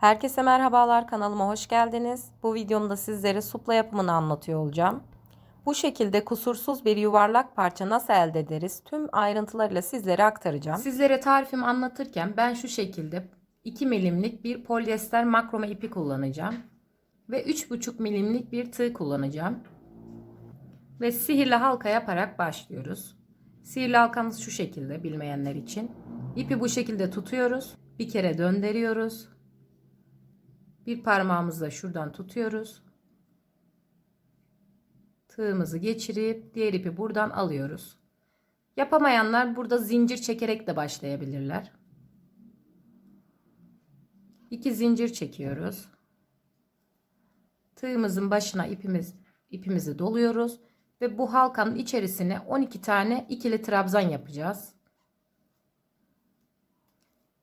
Herkese merhabalar kanalıma hoş geldiniz. Bu videomda sizlere supla yapımını anlatıyor olacağım. Bu şekilde kusursuz bir yuvarlak parça nasıl elde ederiz tüm ayrıntılarıyla sizlere aktaracağım. Sizlere tarifimi anlatırken ben şu şekilde 2 milimlik bir polyester makrome ipi kullanacağım. Ve 3,5 milimlik bir tığ kullanacağım. Ve sihirli halka yaparak başlıyoruz. Sihirli halkamız şu şekilde bilmeyenler için. İpi bu şekilde tutuyoruz. Bir kere döndürüyoruz. Bir parmağımızla şuradan tutuyoruz. Tığımızı geçirip diğer ipi buradan alıyoruz. Yapamayanlar burada zincir çekerek de başlayabilirler. İki zincir çekiyoruz. Tığımızın başına ipimiz ipimizi doluyoruz ve bu halkanın içerisine 12 tane ikili trabzan yapacağız.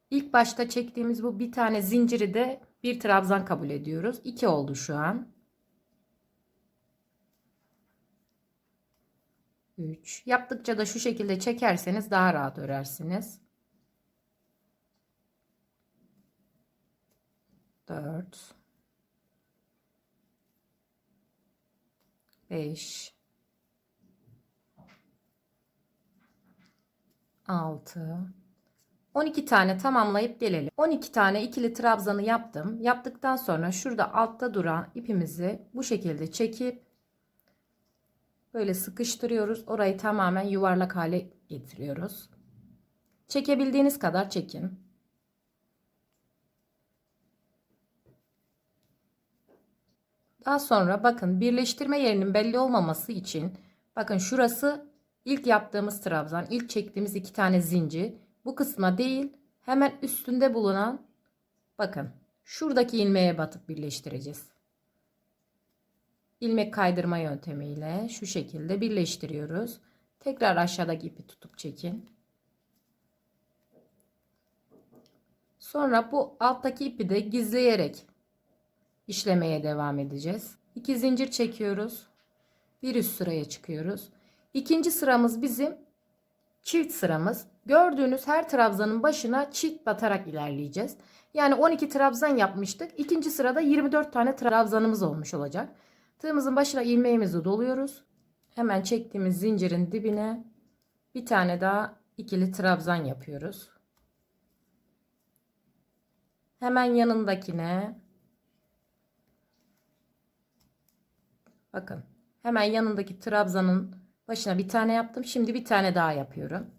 İlk başta çektiğimiz bu bir tane zinciri de bir trabzan kabul ediyoruz. 2 oldu şu an. 3. Yaptıkça da şu şekilde çekerseniz daha rahat örersiniz. 4 5 6 12 tane tamamlayıp gelelim. 12 tane ikili trabzanı yaptım. Yaptıktan sonra şurada altta duran ipimizi bu şekilde çekip böyle sıkıştırıyoruz. Orayı tamamen yuvarlak hale getiriyoruz. Çekebildiğiniz kadar çekin. Daha sonra bakın birleştirme yerinin belli olmaması için bakın şurası ilk yaptığımız trabzan, ilk çektiğimiz iki tane zincir. Bu kısma değil hemen üstünde bulunan bakın şuradaki ilmeğe batıp birleştireceğiz. İlmek kaydırma yöntemiyle şu şekilde birleştiriyoruz. Tekrar aşağıdaki ipi tutup çekin. Sonra bu alttaki ipi de gizleyerek işlemeye devam edeceğiz. İki zincir çekiyoruz. Bir üst sıraya çıkıyoruz. İkinci sıramız bizim çift sıramız. Gördüğünüz her trabzanın başına çift batarak ilerleyeceğiz. Yani 12 trabzan yapmıştık. İkinci sırada 24 tane trabzanımız olmuş olacak. Tığımızın başına ilmeğimizi doluyoruz. Hemen çektiğimiz zincirin dibine bir tane daha ikili trabzan yapıyoruz. Hemen yanındakine bakın hemen yanındaki trabzanın başına bir tane yaptım. Şimdi bir tane daha yapıyorum.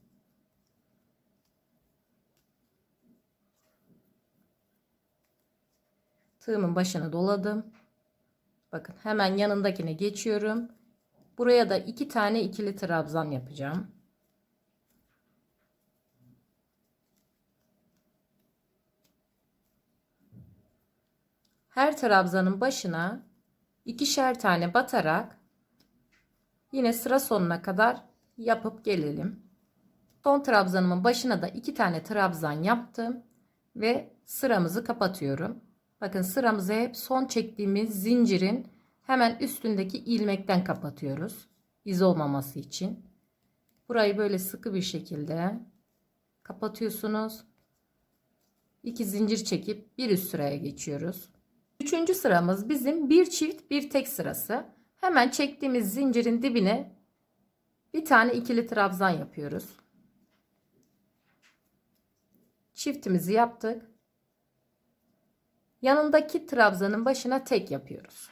Tığımın başına doladım. Bakın hemen yanındakine geçiyorum. Buraya da iki tane ikili trabzan yapacağım. Her trabzanın başına ikişer tane batarak yine sıra sonuna kadar yapıp gelelim. Son trabzanımın başına da iki tane trabzan yaptım ve sıramızı kapatıyorum. Bakın sıramızı hep son çektiğimiz zincirin hemen üstündeki ilmekten kapatıyoruz. İz olmaması için. Burayı böyle sıkı bir şekilde kapatıyorsunuz. İki zincir çekip bir üst sıraya geçiyoruz. Üçüncü sıramız bizim bir çift bir tek sırası. Hemen çektiğimiz zincirin dibine bir tane ikili trabzan yapıyoruz. Çiftimizi yaptık. Yanındaki trabzanın başına tek yapıyoruz.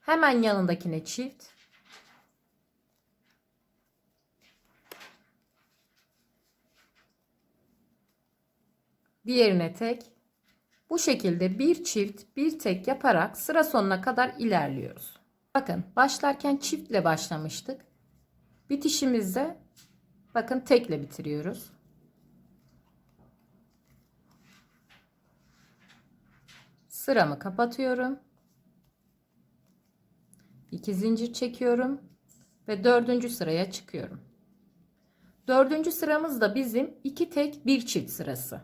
Hemen yanındakine çift. Diğerine tek. Bu şekilde bir çift bir tek yaparak sıra sonuna kadar ilerliyoruz. Bakın başlarken çiftle başlamıştık. Bitişimizde bakın tekle bitiriyoruz. Sıramı kapatıyorum. 2 zincir çekiyorum ve dördüncü sıraya çıkıyorum. Dördüncü sıramız da bizim iki tek bir çift sırası.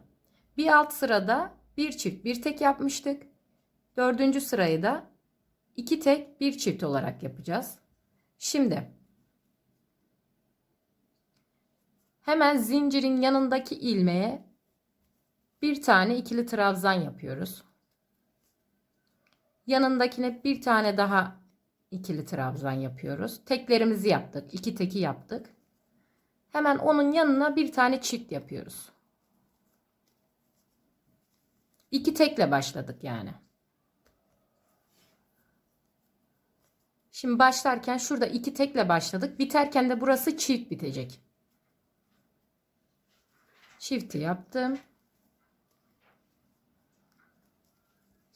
Bir alt sırada bir çift bir tek yapmıştık. Dördüncü sırayı da iki tek bir çift olarak yapacağız. Şimdi hemen zincirin yanındaki ilmeğe Bir tane ikili trabzan yapıyoruz. Yanındakine bir tane daha ikili trabzan yapıyoruz. Teklerimizi yaptık. iki teki yaptık. Hemen onun yanına bir tane çift yapıyoruz. İki tekle başladık yani. Şimdi başlarken şurada iki tekle başladık. Biterken de burası çift bitecek. Çifti yaptım.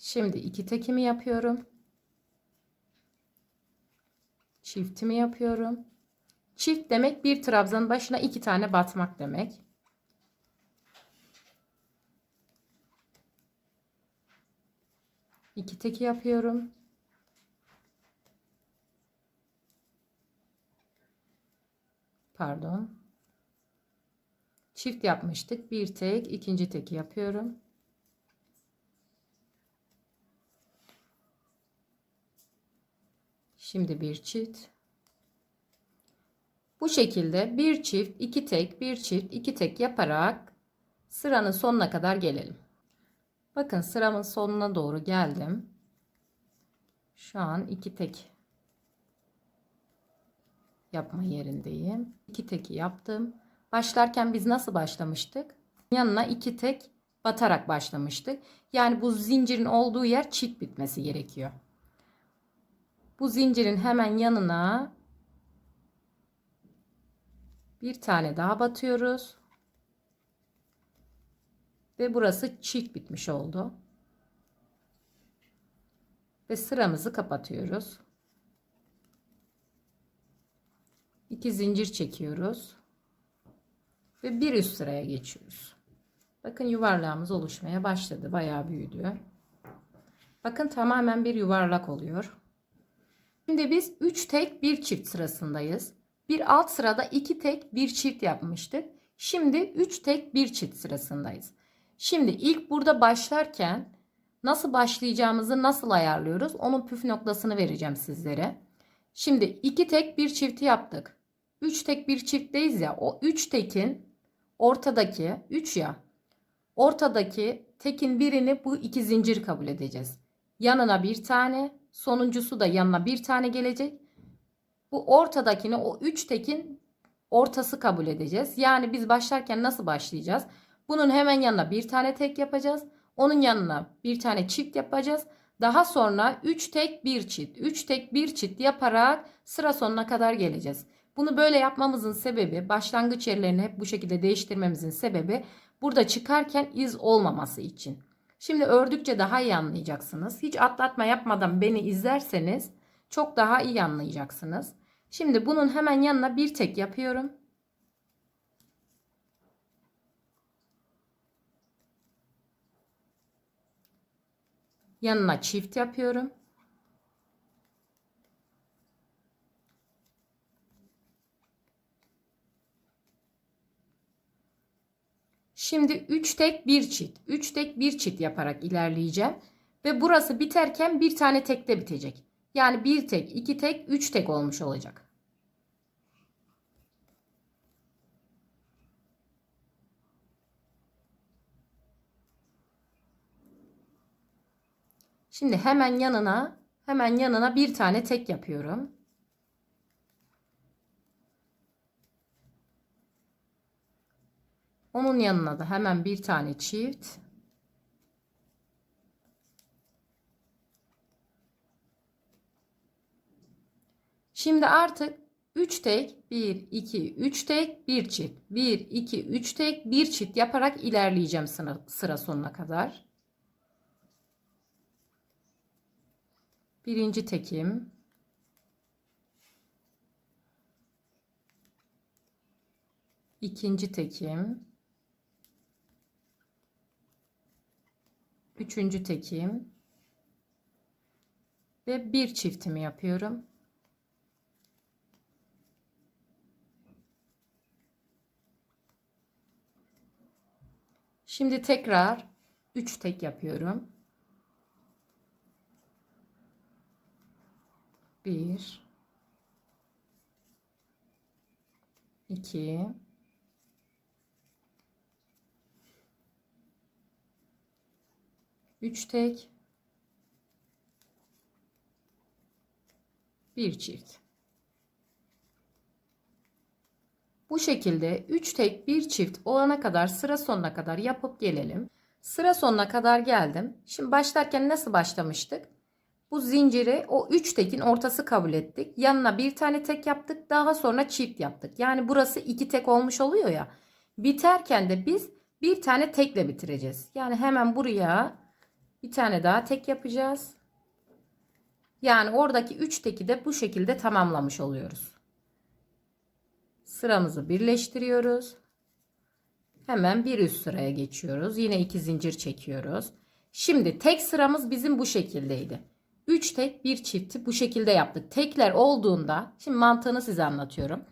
Şimdi iki tekimi yapıyorum. Çiftimi yapıyorum. Çift demek bir trabzanın başına iki tane batmak demek. İki teki yapıyorum. Pardon. Çift yapmıştık. Bir tek, ikinci teki yapıyorum. Şimdi bir çift. Bu şekilde bir çift, iki tek, bir çift, iki tek yaparak sıranın sonuna kadar gelelim. Bakın sıramın sonuna doğru geldim. Şu an iki tek yapma yerindeyim. İki teki yaptım. Başlarken biz nasıl başlamıştık? Yanına iki tek batarak başlamıştık. Yani bu zincirin olduğu yer çift bitmesi gerekiyor. Bu zincirin hemen yanına bir tane daha batıyoruz. Ve burası çift bitmiş oldu. Ve sıramızı kapatıyoruz. 2 zincir çekiyoruz. Ve bir üst sıraya geçiyoruz. Bakın yuvarlağımız oluşmaya başladı. Bayağı büyüdü. Bakın tamamen bir yuvarlak oluyor. Şimdi biz 3 tek 1 çift sırasındayız. Bir alt sırada 2 tek 1 çift yapmıştık. Şimdi 3 tek 1 çift sırasındayız. Şimdi ilk burada başlarken nasıl başlayacağımızı nasıl ayarlıyoruz? Onun püf noktasını vereceğim sizlere. Şimdi 2 tek 1 çifti yaptık. 3 tek 1 çiftteyiz ya. O 3 tekin ortadaki 3 ya. Ortadaki tekin birini bu iki zincir kabul edeceğiz. Yanına bir tane, sonuncusu da yanına bir tane gelecek. Bu ortadakini o 3 tekin ortası kabul edeceğiz. Yani biz başlarken nasıl başlayacağız? Bunun hemen yanına bir tane tek yapacağız. Onun yanına bir tane çift yapacağız. Daha sonra 3 tek 1 çift, 3 tek 1 çift yaparak sıra sonuna kadar geleceğiz. Bunu böyle yapmamızın sebebi, başlangıç yerlerini hep bu şekilde değiştirmemizin sebebi burada çıkarken iz olmaması için. Şimdi ördükçe daha iyi anlayacaksınız. Hiç atlatma yapmadan beni izlerseniz çok daha iyi anlayacaksınız. Şimdi bunun hemen yanına bir tek yapıyorum. Yanına çift yapıyorum. Şimdi 3 tek 1 çift. 3 tek 1 çift yaparak ilerleyeceğim. Ve burası biterken bir tane tekte bitecek. Yani 1 tek, 2 tek, 3 tek olmuş olacak. Şimdi hemen yanına hemen yanına bir tane tek yapıyorum. Onun yanına da hemen bir tane çift. Şimdi artık 3 tek 1 2 3 tek 1 çift 1 2 3 tek 1 çift yaparak ilerleyeceğim sıra, sıra sonuna kadar. Birinci tekim. ikinci tekim. Üçüncü tekim. Ve bir çiftimi yapıyorum. Şimdi tekrar 3 tek yapıyorum. 1 2 3 tek bir çift. Bu şekilde 3 tek bir çift olana kadar sıra sonuna kadar yapıp gelelim. Sıra sonuna kadar geldim. Şimdi başlarken nasıl başlamıştık? Bu zinciri o 3 tekin ortası kabul ettik. Yanına bir tane tek yaptık. Daha sonra çift yaptık. Yani burası 2 tek olmuş oluyor ya. Biterken de biz bir tane tekle bitireceğiz. Yani hemen buraya bir tane daha tek yapacağız. Yani oradaki 3 teki de bu şekilde tamamlamış oluyoruz. Sıramızı birleştiriyoruz. Hemen bir üst sıraya geçiyoruz. Yine iki zincir çekiyoruz. Şimdi tek sıramız bizim bu şekildeydi. 3 tek bir çifti bu şekilde yaptık. Tekler olduğunda şimdi mantığını size anlatıyorum.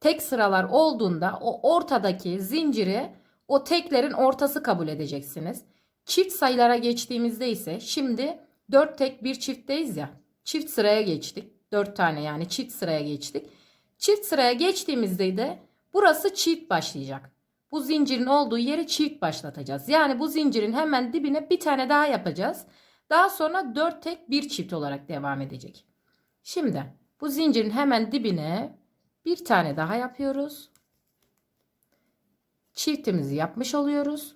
Tek sıralar olduğunda o ortadaki zinciri o teklerin ortası kabul edeceksiniz. Çift sayılara geçtiğimizde ise şimdi 4 tek bir çiftteyiz ya. Çift sıraya geçtik. 4 tane yani çift sıraya geçtik. Çift sıraya geçtiğimizde de burası çift başlayacak. Bu zincirin olduğu yeri çift başlatacağız. Yani bu zincirin hemen dibine bir tane daha yapacağız. Daha sonra 4 tek bir çift olarak devam edecek. Şimdi bu zincirin hemen dibine bir tane daha yapıyoruz. Çiftimizi yapmış oluyoruz.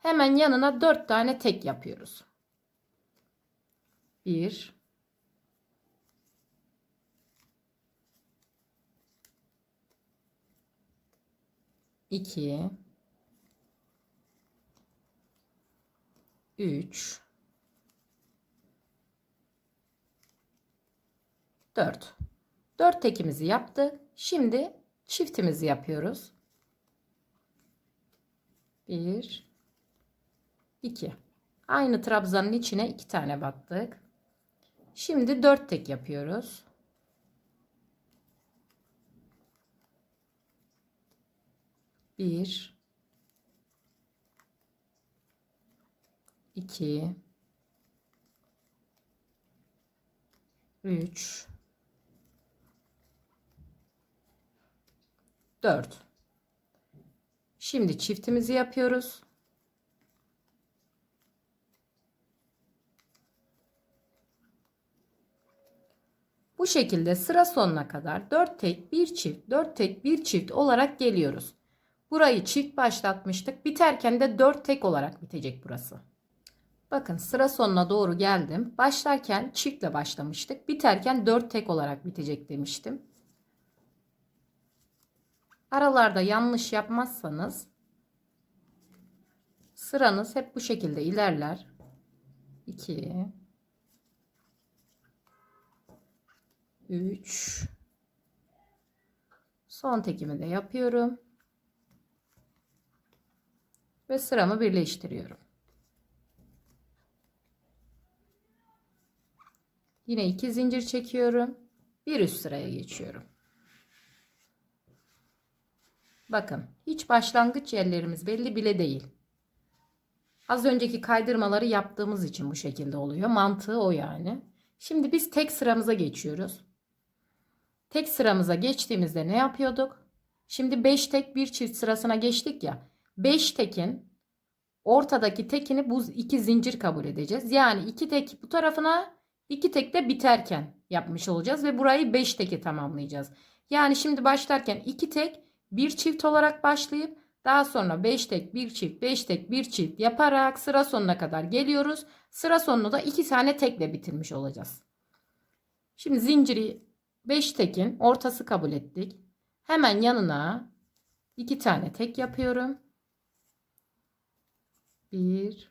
Hemen yanına 4 tane tek yapıyoruz. 1 2 3 4 4 tekimizi yaptık. Şimdi çiftimizi yapıyoruz. 1 2 Aynı trabzanın içine 2 tane battık. Şimdi 4 tek yapıyoruz. 1 2 3 4 Şimdi çiftimizi yapıyoruz. Bu şekilde sıra sonuna kadar 4 tek 1 çift 4 tek 1 çift olarak geliyoruz. Burayı çift başlatmıştık. Biterken de 4 tek olarak bitecek burası. Bakın sıra sonuna doğru geldim. Başlarken çiftle başlamıştık. Biterken 4 tek olarak bitecek demiştim. Aralarda yanlış yapmazsanız sıranız hep bu şekilde ilerler. 2 3 Son tekimi de yapıyorum ve sıramı birleştiriyorum. Yine iki zincir çekiyorum. Bir üst sıraya geçiyorum. Bakın hiç başlangıç yerlerimiz belli bile değil. Az önceki kaydırmaları yaptığımız için bu şekilde oluyor. Mantığı o yani. Şimdi biz tek sıramıza geçiyoruz. Tek sıramıza geçtiğimizde ne yapıyorduk? Şimdi 5 tek bir çift sırasına geçtik ya. 5 tekin ortadaki tekini bu iki zincir kabul edeceğiz. Yani iki tek bu tarafına iki tek de biterken yapmış olacağız ve burayı 5 teke tamamlayacağız. Yani şimdi başlarken iki tek bir çift olarak başlayıp daha sonra 5 tek bir çift 5 tek bir çift yaparak sıra sonuna kadar geliyoruz. Sıra sonunu da iki tane tekle bitirmiş olacağız. Şimdi zinciri 5 tekin ortası kabul ettik. Hemen yanına iki tane tek yapıyorum. 1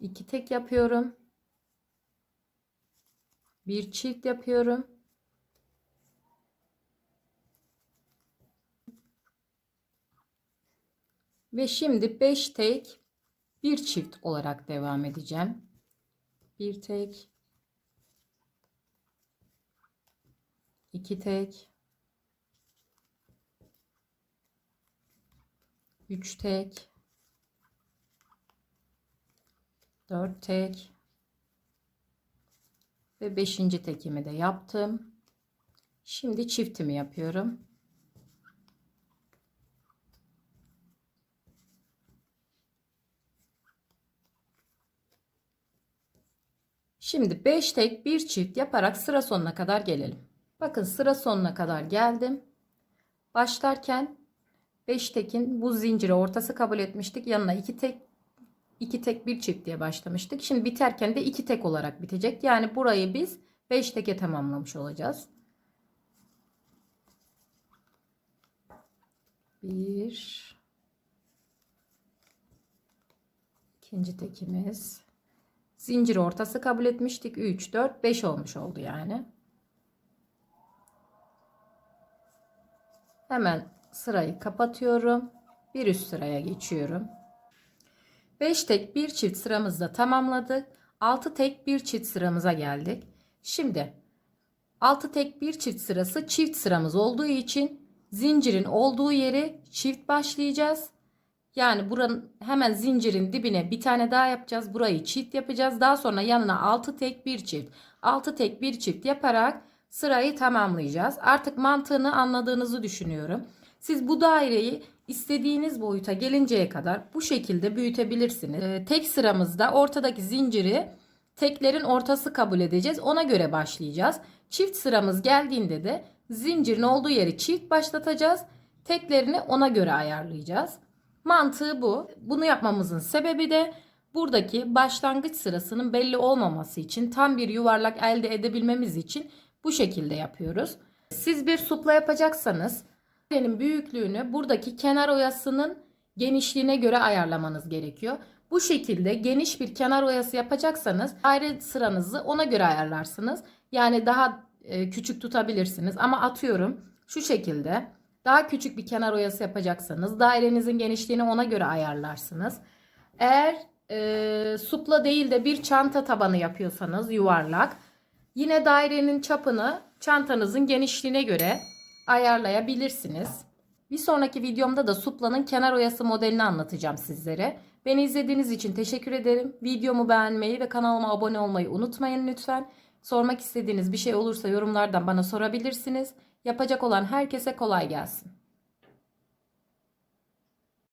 2 tek yapıyorum. Bir çift yapıyorum. Ve şimdi 5 tek bir çift olarak devam edeceğim. Bir tek 2 tek 3 tek 4 tek ve 5. tekimi de yaptım. Şimdi çiftimi yapıyorum. Şimdi 5 tek 1 çift yaparak sıra sonuna kadar gelelim. Bakın sıra sonuna kadar geldim. Başlarken 5 tekin bu zinciri ortası kabul etmiştik. Yanına 2 tek 2 tek bir çift diye başlamıştık. Şimdi biterken de 2 tek olarak bitecek. Yani burayı biz 5 teke tamamlamış olacağız. 1 İkinci tekimiz. Zincir ortası kabul etmiştik. 3, 4, 5 olmuş oldu yani. Hemen sırayı kapatıyorum. Bir üst sıraya geçiyorum. 5 tek bir çift sıramızda tamamladık. 6 tek bir çift sıramıza geldik. Şimdi 6 tek bir çift sırası çift sıramız olduğu için zincirin olduğu yeri çift başlayacağız. Yani buranın hemen zincirin dibine bir tane daha yapacağız. Burayı çift yapacağız. Daha sonra yanına 6 tek bir çift. 6 tek bir çift yaparak sırayı tamamlayacağız. Artık mantığını anladığınızı düşünüyorum. Siz bu daireyi istediğiniz boyuta gelinceye kadar bu şekilde büyütebilirsiniz. Ee, tek sıramızda ortadaki zinciri teklerin ortası kabul edeceğiz. Ona göre başlayacağız. Çift sıramız geldiğinde de zincirin olduğu yeri çift başlatacağız. Teklerini ona göre ayarlayacağız. Mantığı bu. Bunu yapmamızın sebebi de buradaki başlangıç sırasının belli olmaması için tam bir yuvarlak elde edebilmemiz için bu şekilde yapıyoruz. Siz bir supla yapacaksanız dairenin büyüklüğünü buradaki kenar oyasının genişliğine göre ayarlamanız gerekiyor. Bu şekilde geniş bir kenar oyası yapacaksanız daire sıranızı ona göre ayarlarsınız. Yani daha e, küçük tutabilirsiniz ama atıyorum şu şekilde daha küçük bir kenar oyası yapacaksanız dairenizin genişliğini ona göre ayarlarsınız. Eğer e, supla değil de bir çanta tabanı yapıyorsanız yuvarlak yine dairenin çapını çantanızın genişliğine göre ayarlayabilirsiniz. Bir sonraki videomda da suplanın kenar oyası modelini anlatacağım sizlere. Beni izlediğiniz için teşekkür ederim. Videomu beğenmeyi ve kanalıma abone olmayı unutmayın lütfen. Sormak istediğiniz bir şey olursa yorumlardan bana sorabilirsiniz. Yapacak olan herkese kolay gelsin.